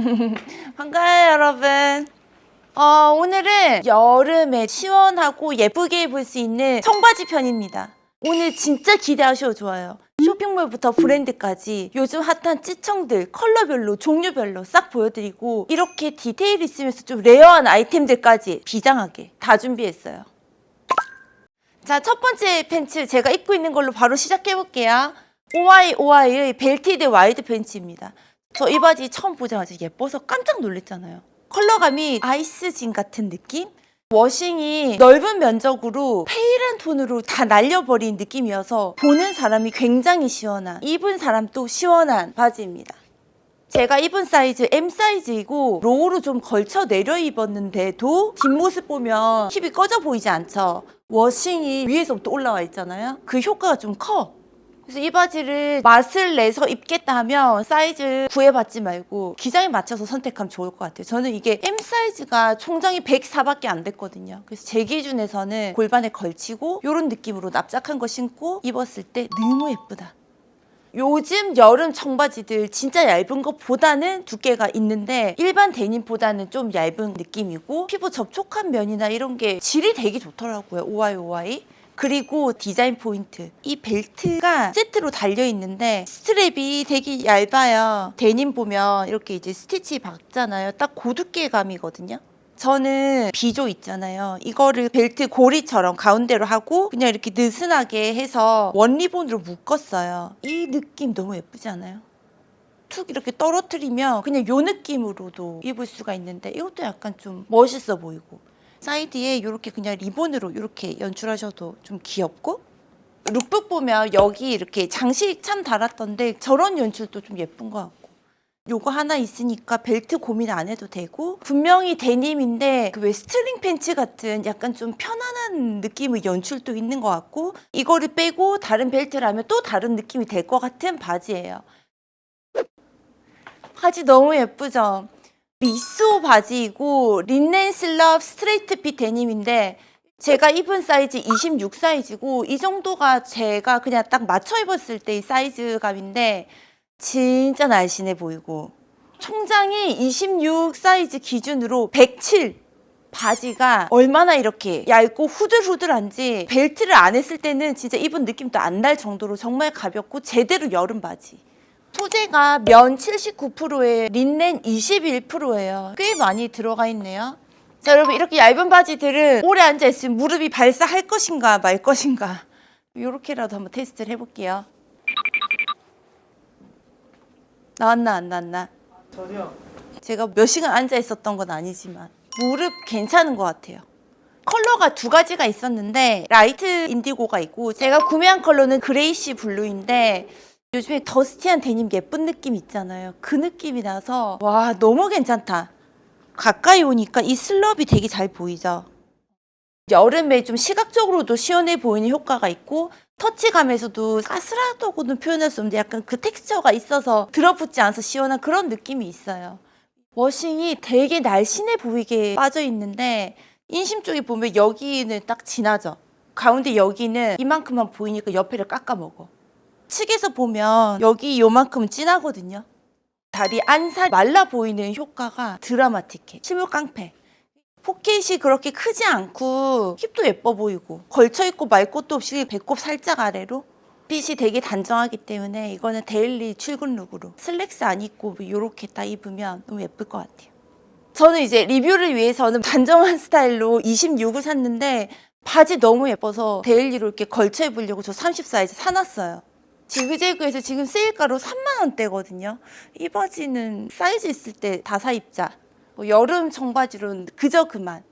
반가워요, 여러분. 어, 오늘은 여름에 시원하고 예쁘게 입을 수 있는 청바지 편입니다. 오늘 진짜 기대하셔도 좋아요. 쇼핑몰부터 브랜드까지 요즘 핫한 찌청들 컬러별로 종류별로 싹 보여드리고 이렇게 디테일 있으면서 좀 레어한 아이템들까지 비장하게 다 준비했어요. 자, 첫 번째 팬츠 제가 입고 있는 걸로 바로 시작해 볼게요. 오아이 오아이의 벨티드 와이드 팬츠입니다. 저 이 바지 처음 보자마자 예뻐서 깜짝 놀랐잖아요. 컬러감이 아이스진 같은 느낌? 워싱이 넓은 면적으로 페일한 톤으로 다 날려버린 느낌이어서 보는 사람이 굉장히 시원한, 입은 사람도 시원한 바지입니다. 제가 입은 사이즈 M 사이즈이고 로우로 좀 걸쳐 내려 입었는데도 뒷모습 보면 힙이 꺼져 보이지 않죠. 워싱이 위에서부터 올라와 있잖아요. 그 효과가 좀 커. 그래서 이 바지를 맛을 내서 입겠다 하면 사이즈 구애받지 말고 기장에 맞춰서 선택하면 좋을 것 같아요. 저는 이게 M 사이즈가 총장이 104밖에 안 됐거든요. 그래서 제 기준에서는 골반에 걸치고 이런 느낌으로 납작한 거 신고 입었을 때 너무 예쁘다. 요즘 여름 청바지들 진짜 얇은 것보다는 두께가 있는데 일반 데님보다는 좀 얇은 느낌이고 피부 접촉한 면이나 이런 게 질이 되게 좋더라고요. 오아이 오아이. 그리고 디자인 포인트. 이 벨트가 세트로 달려 있는데 스트랩이 되게 얇아요. 데님 보면 이렇게 이제 스티치 박잖아요. 딱 고두께감이거든요. 저는 비조 있잖아요. 이거를 벨트 고리처럼 가운데로 하고 그냥 이렇게 느슨하게 해서 원리본으로 묶었어요. 이 느낌 너무 예쁘지 않아요? 툭 이렇게 떨어뜨리면 그냥 요 느낌으로도 입을 수가 있는데 이것도 약간 좀 멋있어 보이고 사이드에 이렇게 그냥 리본으로 이렇게 연출하셔도 좀 귀엽고 룩북 보면 여기 이렇게 장식 참 달았던데 저런 연출도 좀 예쁜 것 같고 요거 하나 있으니까 벨트 고민 안 해도 되고 분명히 데님인데 그 왜 스트링 팬츠 같은 약간 좀 편안한 느낌의 연출도 있는 것 같고 이거를 빼고 다른 벨트라면 또 다른 느낌이 될 것 같은 바지예요. 바지 너무 예쁘죠? 리소 바지이고 린넨 슬럽 스트레이트 핏 데님인데 제가 입은 사이즈 26 사이즈고 이 정도가 제가 그냥 딱 맞춰 입었을 때의 사이즈감인데 진짜 날씬해 보이고 총장이 26 사이즈 기준으로 107 바지가 얼마나 이렇게 얇고 후들후들한지 벨트를 안 했을 때는 진짜 입은 느낌도 안 날 정도로 정말 가볍고 제대로 여름 바지 소재가 면 79%에 린넨 21%예요. 꽤 많이 들어가 있네요. 자, 여러분 이렇게 얇은 바지들은 오래 앉아 있으면 무릎이 발사할 것인가 말 것인가 이렇게라도 한번 테스트를 해볼게요. 나왔나 안 나왔나? 전혀 제가 몇 시간 앉아 있었던 건 아니지만 무릎 괜찮은 것 같아요. 컬러가 두 가지가 있었는데 라이트 인디고가 있고 제가 구매한 컬러는 그레이시 블루인데 요즘에 더스티한 데님 예쁜 느낌 있잖아요. 그 느낌이 나서 와 너무 괜찮다. 가까이 오니까 이 슬럽이 되게 잘 보이죠. 여름에 좀 시각적으로도 시원해 보이는 효과가 있고 터치감에서도 까슬하다고는 표현할 수 없는데 약간 그 텍스처가 있어서 들어붙지 않아서 시원한 그런 느낌이 있어요. 워싱이 되게 날씬해 보이게 빠져 있는데 인심 쪽에 보면 여기는 딱 진하죠. 가운데 여기는 이만큼만 보이니까 옆에를 깎아 먹어. 측에서 보면 여기 요만큼은 진하거든요. 다리 안살 말라 보이는 효과가 드라마틱해. 실물 깡패. 포켓이 그렇게 크지 않고 힙도 예뻐 보이고 걸쳐 입고 말 것도 없이 배꼽 살짝 아래로 핏이 되게 단정하기 때문에 이거는 데일리 출근 룩으로 슬랙스 안 입고 이렇게 딱 입으면 너무 예쁠 것 같아요. 저는 이제 리뷰를 위해서는 단정한 스타일로 26을 샀는데 바지 너무 예뻐서 데일리로 이렇게 걸쳐 입으려고 저 30 사이즈 사놨어요. 지그재그에서 지금 세일가로 3만 원대거든요. 이 바지는 사이즈 있을 때 다 사 입자. 뭐 여름 청바지로는 그저 그만.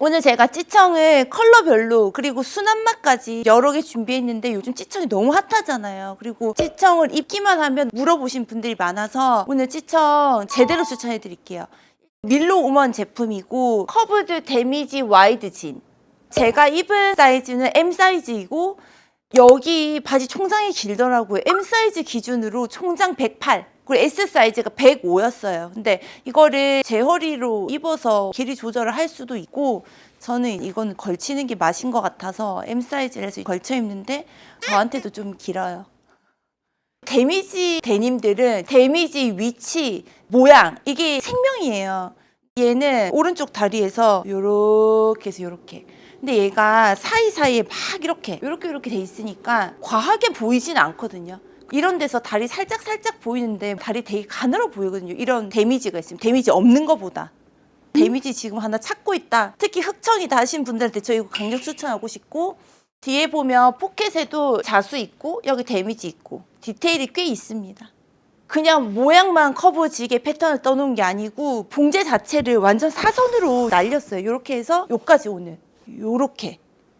오늘 제가 찌청을 컬러별로 그리고 순한 맛까지 여러 개 준비했는데 요즘 찌청이 너무 핫하잖아요. 그리고 찌청을 입기만 하면 물어보신 분들이 많아서 오늘 찌청 제대로 추천해 드릴게요. 밀로 우먼 제품이고 커브드 데미지 와이드 진. 제가 입은 사이즈는 M 사이즈이고 여기 바지 총장이 길더라고요. M 사이즈 기준으로 총장 108. 그리고 S 사이즈가 105였어요. 근데 이거를 제 허리로 입어서 길이 조절을 할 수도 있고 저는 이거는 걸치는 게 맛인 것 같아서 M 사이즈를 해서 걸쳐 입는데 저한테도 좀 길어요. 데미지 데님들은 데미지 위치, 모양 이게 생명이에요. 얘는 오른쪽 다리에서 요렇게 해서 요렇게. 근데 얘가 사이사이에 막 이렇게 요렇게 요렇게 돼 있으니까 과하게 보이진 않거든요. 이런 데서 다리 살짝 살짝 보이는데 다리 되게 가늘어 보이거든요. 이런 데미지가 있으면 데미지 없는 것보다. 데미지 지금 하나 찾고 있다. 특히 흑청이다 하신 분들한테 저 이거 강력 추천하고 싶고 뒤에 보면 포켓에도 자수 있고 여기 데미지 있고 디테일이 꽤 있습니다. 그냥 모양만 커브지게 패턴을 떠놓은 게 아니고 봉제 자체를 완전 사선으로 날렸어요. 이렇게 해서 요까지 오는 요렇게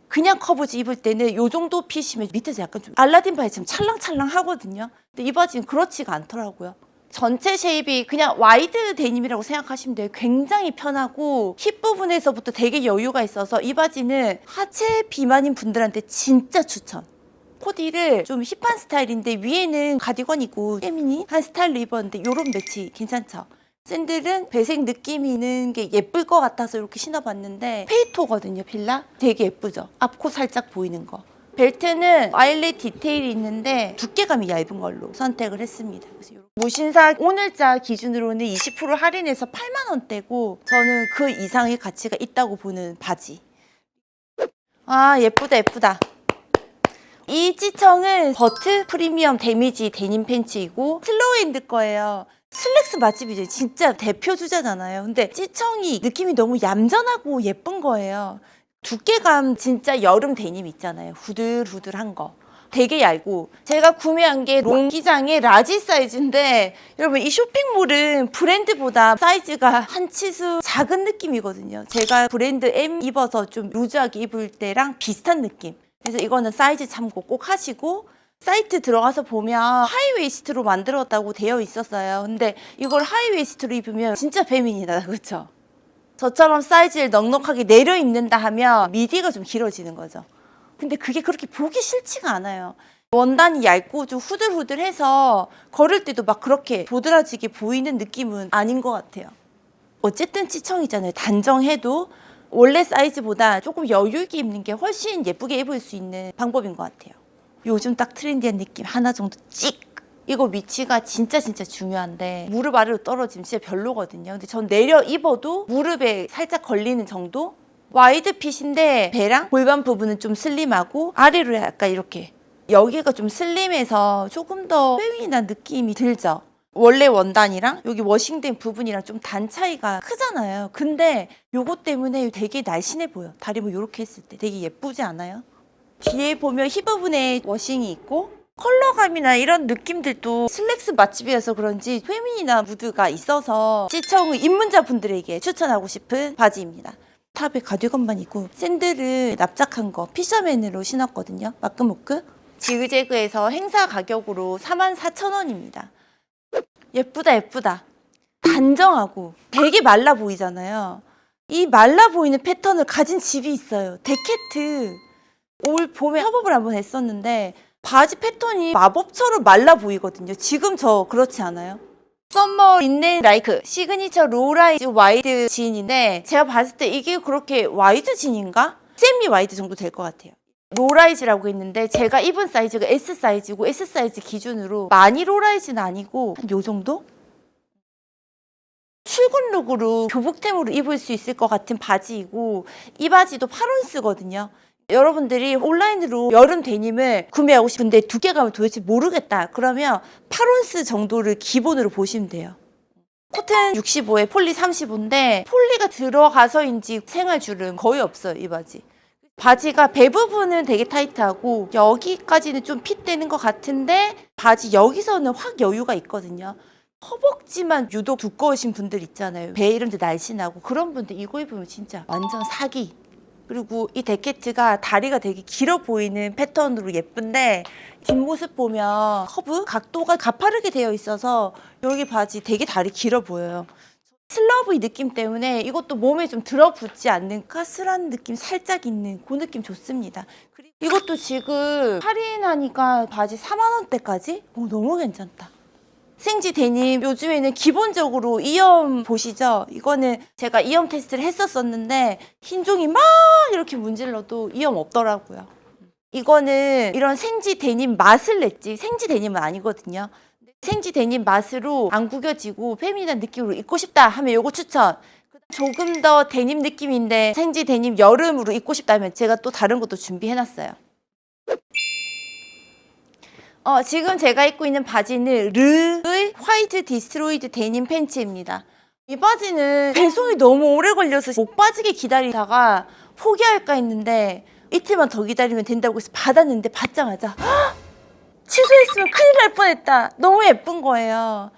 그냥 커브지 입을 때는 요 정도 핏이면 밑에서 약간 좀 알라딘 바지처럼 찰랑찰랑 하거든요. 근데 이 바지는 그렇지가 않더라고요. 전체 쉐입이 그냥 와이드 데님이라고 생각하시면 돼요. 굉장히 편하고 힙 부분에서부터 되게 여유가 있어서 이 바지는 하체 비만인 분들한테 진짜 추천. 코디를 좀 힙한 스타일인데 위에는 가디건이고 페미니한 스타일로 입었는데 요런 매치 괜찮죠? 샌들은 배색 느낌이 있는 게 예쁠 것 같아서 이렇게 신어봤는데 페이토거든요 필라? 되게 예쁘죠? 앞코 살짝 보이는 거. 벨트는 아일렛 디테일이 있는데 두께감이 얇은 걸로 선택을 했습니다. 무신사 오늘자 기준으로는 20% 할인해서 8만 원대고 저는 그 이상의 가치가 있다고 보는 바지. 아 예쁘다 예쁘다. 이 찌청은 버트 프리미엄 데미지 데님 팬츠이고 슬로우핸드 거예요. 슬랙스 맛집이죠. 진짜 대표 주자잖아요. 근데 찌청이 느낌이 너무 얌전하고 예쁜 거예요. 두께감 진짜 여름 데님 있잖아요. 후들후들한 거. 되게 얇고 제가 구매한 게 롱기장의 라지 사이즈인데 여러분 이 쇼핑몰은 브랜드보다 사이즈가 한 치수 작은 느낌이거든요. 제가 브랜드 M 입어서 좀 루즈하게 입을 때랑 비슷한 느낌. 그래서 이거는 사이즈 참고 꼭 하시고 사이트 들어가서 보면 하이웨이스트로 만들었다고 되어 있었어요. 근데 이걸 하이웨이스트로 입으면 진짜 페미니다 그렇죠? 저처럼 사이즈를 넉넉하게 내려 입는다 하면 미디가 좀 길어지는 거죠. 근데 그게 그렇게 보기 싫지가 않아요. 원단이 얇고 좀 후들후들해서 걸을 때도 막 그렇게 도드라지게 보이는 느낌은 아닌 것 같아요. 어쨌든 치청이잖아요. 단정해도 원래 사이즈보다 조금 여유 있게 입는 게 훨씬 예쁘게 입을 수 있는 방법인 것 같아요. 요즘 딱 트렌디한 느낌 하나 정도 찍. 이거 위치가 진짜 진짜 중요한데 무릎 아래로 떨어지면 진짜 별로거든요. 근데 전 내려 입어도 무릎에 살짝 걸리는 정도? 와이드 핏인데 배랑 골반 부분은 좀 슬림하고 아래로 약간 이렇게 여기가 좀 슬림해서 조금 더 페미닌한 느낌이 들죠. 원래 원단이랑 여기 워싱된 부분이랑 좀 단 차이가 크잖아요. 근데 요거 때문에 되게 날씬해 보여. 다리 뭐 이렇게 했을 때 되게 예쁘지 않아요? 뒤에 보면 힙 부분에 워싱이 있고 컬러감이나 이런 느낌들도 슬랙스 맛집이어서 그런지 페미니나 무드가 있어서 시청의 입문자분들에게 추천하고 싶은 바지입니다. 탑에 가디건만 있고 샌들을 납작한 거 피셔맨으로 신었거든요. 마크모크. 지그재그에서 행사 가격으로 44,000원입니다. 예쁘다 예쁘다. 단정하고 되게 말라 보이잖아요. 이 말라 보이는 패턴을 가진 집이 있어요. 데케트. 올 봄에 협업을 한번 했었는데 바지 패턴이 마법처럼 말라 보이거든요. 지금 저 그렇지 않아요? 썸머 린넨 라이크 시그니처 로라이즈 와이드 진인데 제가 봤을 때 이게 그렇게 와이드 진인가? 세미 와이드 정도 될 것 같아요. 로라이즈라고 있는데 제가 입은 사이즈가 S 사이즈고 S 사이즈 기준으로 많이 로라이즈는 아니고 한 요 정도? 출근 룩으로 교복템으로 입을 수 있을 것 같은 바지이고 이 바지도 8온스거든요. 여러분들이 온라인으로 여름 데님을 구매하고 싶은데 두께감을 도대체 모르겠다. 그러면 8온스 정도를 기본으로 보시면 돼요. 코튼 65에 폴리 35인데 폴리가 들어가서인지 생활주름 거의 없어요. 이 바지. 바지가 배 부분은 되게 타이트하고 여기까지는 좀 핏되는 것 같은데 바지 여기서는 확 여유가 있거든요. 허벅지만 유독 두꺼우신 분들 있잖아요. 배 이런 데 날씬하고 그런 분들 이거 입으면 진짜 완전 사기. 그리고 이 데케트가 다리가 되게 길어 보이는 패턴으로 예쁜데 뒷모습 보면 커브 각도가 가파르게 되어 있어서 여기 바지 되게 다리 길어 보여요. 슬러브 이 느낌 때문에 이것도 몸에 좀 들어붙지 않는 까슬한 느낌 살짝 있는 그 느낌 좋습니다. 이것도 지금 할인하니까 바지 4만 원대까지? 오, 너무 괜찮다. 생지 데님 요즘에는 기본적으로 이염 보시죠? 이거는 제가 이염 테스트를 했었었는데 흰종이 막 이렇게 문질러도 이염 없더라고요. 이거는 이런 생지 데님 맛을 냈지 생지 데님은 아니거든요. 생지 데님 맛으로 안 구겨지고 페미닌한 느낌으로 입고 싶다 하면 요거 추천. 조금 더 데님 느낌인데 생지 데님 여름으로 입고 싶다면 제가 또 다른 것도 준비해놨어요. 어, 지금 제가 입고 있는 바지는 르의 화이트 디스트로이드 데님 팬츠입니다. 이 바지는 배송이 너무 오래 걸려서 못 빠지게 기다리다가 포기할까 했는데 이틀만 더 기다리면 된다고 해서 받았는데 받자마자 헉! 취소했으면 큰일 날 뻔했다. 너무 예쁜 거예요.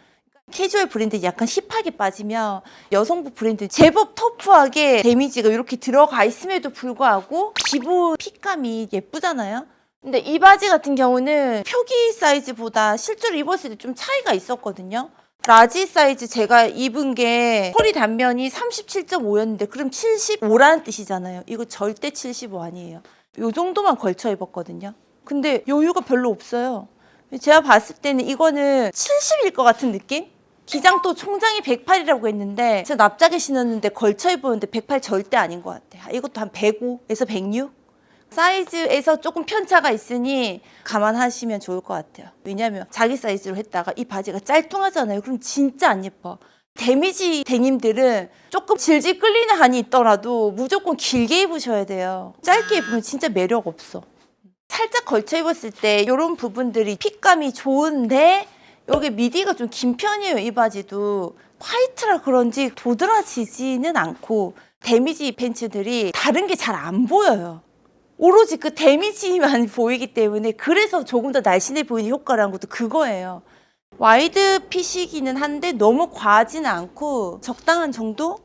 캐주얼 브랜드 약간 힙하게 빠지면 여성부 브랜드 제법 터프하게 데미지가 이렇게 들어가 있음에도 불구하고 기본 핏감이 예쁘잖아요. 근데 이 바지 같은 경우는 표기 사이즈보다 실제로 입었을 때 좀 차이가 있었거든요. 라지 사이즈 제가 입은 게 허리 단면이 37.5였는데 그럼 75라는 뜻이잖아요. 이거 절대 75 아니에요. 요 정도만 걸쳐 입었거든요. 근데 여유가 별로 없어요. 제가 봤을 때는 이거는 70일 것 같은 느낌? 기장도 총장이 108이라고 했는데 제가 납작에 신었는데 걸쳐 입었는데 108 절대 아닌 것 같아요. 이것도 한 105에서 106? 사이즈에서 조금 편차가 있으니 감안하시면 좋을 것 같아요. 왜냐면 자기 사이즈로 했다가 이 바지가 짤뚱하잖아요. 그럼 진짜 안 예뻐. 데미지 데님들은 조금 질질 끌리는 한이 있더라도 무조건 길게 입으셔야 돼요. 짧게 입으면 진짜 매력 없어. 살짝 걸쳐 입었을 때 이런 부분들이 핏감이 좋은데 여기 미디가 좀 긴 편이에요. 이 바지도 화이트라 그런지 도드라지지는 않고 데미지 팬츠들이 다른 게 잘 안 보여요. 오로지 그 데미지만 보이기 때문에 그래서 조금 더 날씬해 보이는 효과라는 것도 그거예요. 와이드 핏이기는 한데 너무 과하지는 않고 적당한 정도?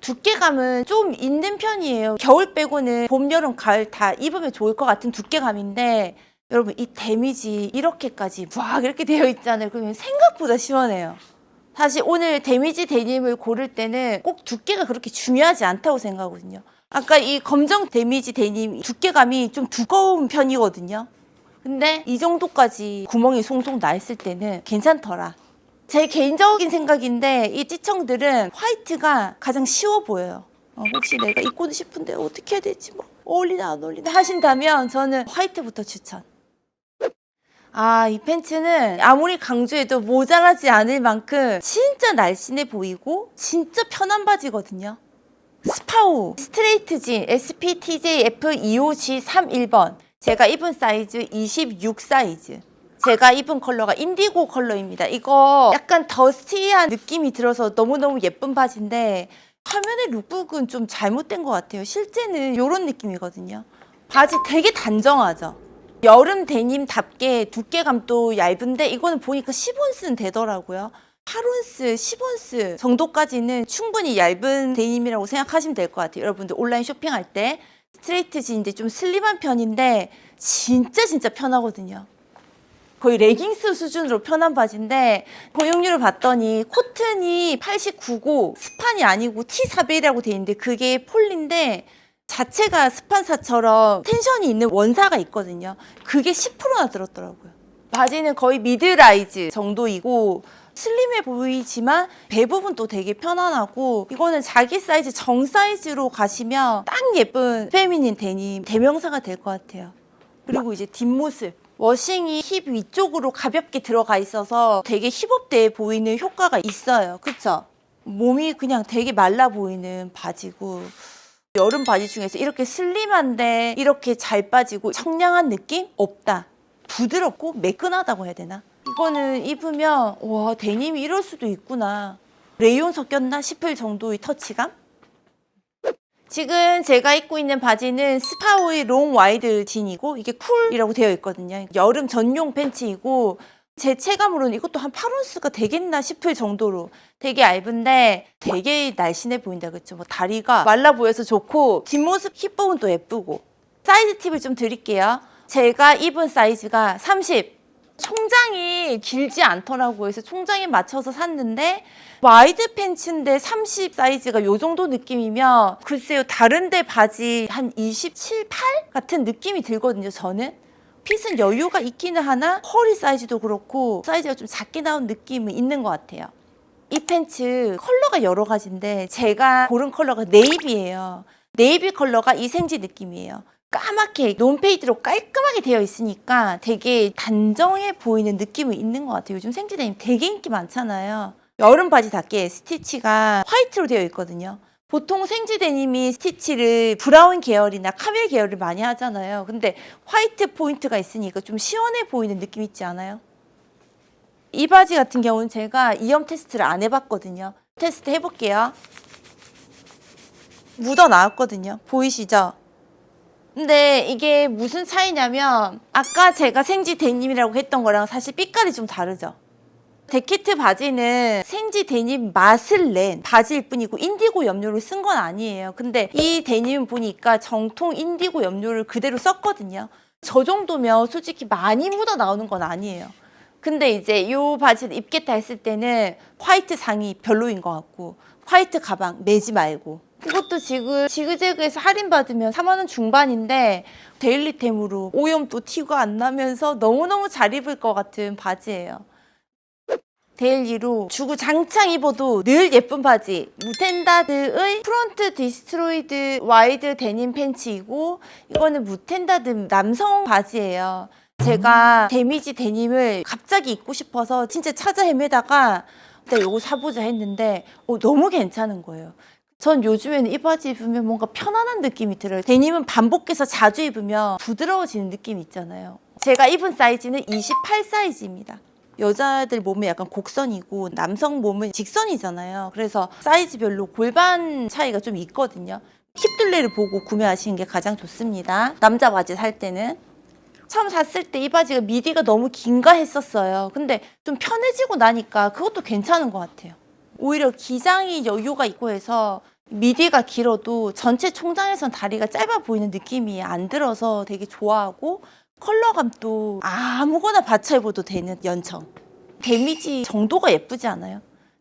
두께감은 좀 있는 편이에요. 겨울 빼고는 봄, 여름, 가을 다 입으면 좋을 것 같은 두께감인데 여러분 이 데미지 이렇게까지 막 이렇게 되어 있잖아요. 그러면 생각보다 시원해요. 사실 오늘 데미지 데님을 고를 때는 꼭 두께가 그렇게 중요하지 않다고 생각하거든요. 아까 이 검정 데미지 데님 두께감이 좀 두꺼운 편이거든요. 근데 이 정도까지 구멍이 송송 나 있을 때는 괜찮더라. 제 개인적인 생각인데 이 찌청들은 화이트가 가장 쉬워 보여요. 어, 혹시 내가 입고는 싶은데 어떻게 해야 되지 뭐 어울리나 안 어울리나 하신다면 저는 화이트부터 추천. 아, 이 팬츠는 아무리 강조해도 모자라지 않을 만큼 진짜 날씬해 보이고 진짜 편한 바지거든요. 스파우 스트레이트 진 SPTJF25G31번. 제가 입은 사이즈 26 사이즈. 제가 입은 컬러가 인디고 컬러입니다. 이거 약간 더스티한 느낌이 들어서 너무너무 예쁜 바지인데 화면의 룩북은 좀 잘못된 것 같아요. 실제는 이런 느낌이거든요. 바지 되게 단정하죠? 여름 데님답게 두께감도 얇은데 이거는 보니까 10온스는 되더라고요 8온스, 10온스 정도까지는 충분히 얇은 데님이라고 생각하시면 될 것 같아요. 여러분들 온라인 쇼핑할 때 스트레이트 진인데 좀 슬림한 편인데 진짜 진짜 편하거든요. 거의 레깅스 수준으로 편한 바지인데 고용률을 봤더니 코튼이 89고 스판이 아니고 T400이라고 돼 있는데 그게 폴리인데 자체가 스판사처럼 텐션이 있는 원사가 있거든요. 그게 10%나 들었더라고요. 바지는 거의 미드라이즈 정도이고 슬림해 보이지만 배 부분도 되게 편안하고 이거는 자기 사이즈 정 사이즈로 가시면 딱 예쁜 페미닌 데님 대명사가 될 것 같아요. 그리고 이제 뒷모습. 워싱이 힙 위쪽으로 가볍게 들어가 있어서 되게 힙업돼 보이는 효과가 있어요. 그쵸? 몸이 그냥 되게 말라 보이는 바지고 여름 바지 중에서 이렇게 슬림한데 이렇게 잘 빠지고 청량한 느낌? 없다. 부드럽고 매끈하다고 해야 되나? 이거는 입으면 와 데님이 이럴 수도 있구나. 레이온 섞였나 싶을 정도의 터치감? 지금 제가 입고 있는 바지는 스파오의 롱 와이드 진이고 이게 쿨이라고 되어 있거든요. 여름 전용 팬츠이고 제 체감으로는 이것도 한 8온스가 되겠나 싶을 정도로 되게 얇은데 되게 날씬해 보인다 그쵸 뭐 다리가 말라 보여서 좋고 뒷모습 힙 부분도 예쁘고. 사이즈 팁을 좀 드릴게요. 제가 입은 사이즈가 30 총장이 길지 않더라고요. 그래서 총장에 맞춰서 샀는데 와이드 팬츠인데 30 사이즈가 요 정도 느낌이면 글쎄요 다른데 바지 한 27, 8 같은 느낌이 들거든요. 저는 핏은 여유가 있기는 하나 허리 사이즈도 그렇고 사이즈가 좀 작게 나온 느낌은 있는 것 같아요. 이 팬츠 컬러가 여러 가지인데 제가 고른 컬러가 네이비예요. 네이비 컬러가 이 생지 느낌이에요. 까맣게 논페이지로 깔끔하게 되어 있으니까 되게 단정해 보이는 느낌이 있는 것 같아요. 요즘 생지 데님 되게 인기 많잖아요. 여름 바지 답게 스티치가 화이트로 되어 있거든요. 보통 생지 데님이 스티치를 브라운 계열이나 카멜 계열을 많이 하잖아요. 근데 화이트 포인트가 있으니까 좀 시원해 보이는 느낌 있지 않아요? 이 바지 같은 경우는 제가 이염 테스트를 안 해봤거든요. 테스트 해볼게요. 묻어 나왔거든요. 보이시죠? 근데 이게 무슨 차이냐면 아까 제가 생지 데님이라고 했던 거랑 사실 빛깔이 좀 다르죠. 데키트 바지는 생지 데님 맛을 낸 바지일 뿐이고 인디고 염료를 쓴 건 아니에요. 근데 이 데님 보니까 정통 인디고 염료를 그대로 썼거든요. 저 정도면 솔직히 많이 묻어 나오는 건 아니에요. 근데 이제 이 바지를 입겠다 했을 때는 화이트 상의 별로인 것 같고 화이트 가방 매지 말고 이것도 지금 지그재그에서 할인받으면 4만 원 중반인데 데일리템으로 오염도 티가 안 나면서 너무너무 잘 입을 것 같은 바지예요. 데일리로 주구 장창 입어도 늘 예쁜 바지. 무텐다드의 프론트 디스트로이드 와이드 데님 팬츠이고 이거는 무텐다드 남성 바지예요. 제가 데미지 데님을 갑자기 입고 싶어서 진짜 찾아 헤매다가 일단 요거 사보자 했는데 어, 너무 괜찮은 거예요 전 요즘에는 이 바지 입으면 뭔가 편안한 느낌이 들어요 데님은 반복해서 자주 입으면 부드러워지는 느낌이 있잖아요 제가 입은 사이즈는 28 사이즈입니다 여자들 몸에 약간 곡선이고 남성 몸은 직선이잖아요. 그래서 사이즈별로 골반 차이가 좀 있거든요. 힙둘레를 보고 구매하시는 게 가장 좋습니다. 남자 바지 살 때는. 처음 샀을 때 이 바지가 미디가 너무 긴가 했었어요. 근데 좀 편해지고 나니까 그것도 괜찮은 것 같아요. 오히려 기장이 여유가 있고 해서 미디가 길어도 전체 총장에선 다리가 짧아 보이는 느낌이 안 들어서 되게 좋아하고 컬러감도 아무거나 받쳐 입어도 되는 연청. 데미지 정도가 예쁘지 않아요?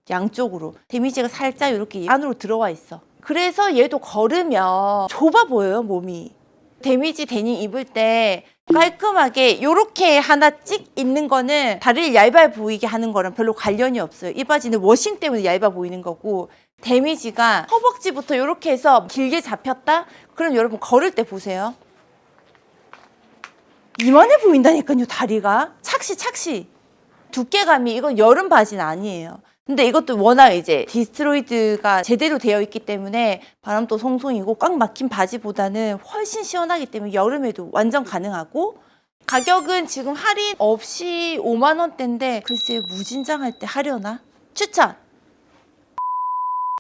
양쪽으로. 데미지가 살짝 이렇게 안으로 들어와 있어. 그래서 얘도 걸으면 좁아 보여요, 몸이. 데미지 데님 입을 때 깔끔하게 이렇게 하나 찍 있는 거는 다리를 얇아 보이게 하는 거랑 별로 관련이 없어요. 이 바지는 워싱 때문에 얇아 보이는 거고 데미지가 허벅지부터 이렇게 해서 길게 잡혔다? 그럼 여러분 걸을 때 보세요. 이만해 보인다니까요, 다리가. 착시, 착시. 두께감이 이건 여름 바지는 아니에요. 근데 이것도 워낙 이제 디스트로이드가 제대로 되어 있기 때문에 바람도 송송이고 꽉 막힌 바지보다는 훨씬 시원하기 때문에 여름에도 완전 가능하고 가격은 지금 할인 없이 5만 원대인데 글쎄요 무진장 할 때 하려나? 추천!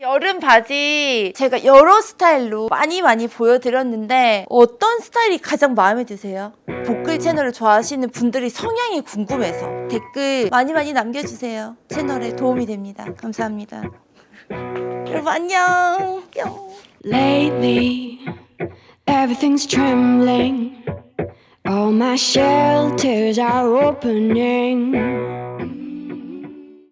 여름 바지 제가 여러 스타일로 많이 많이 보여드렸는데 어떤 스타일이 가장 마음에 드세요? 복글 채널을 좋아하시는 분들이 성향이 궁금해서 댓글 많이 많이 남겨주세요. 채널에 도움이 됩니다. 감사합니다. 여러분 안녕. 뿅. Lately, everything's trembling. All my shelters are opening.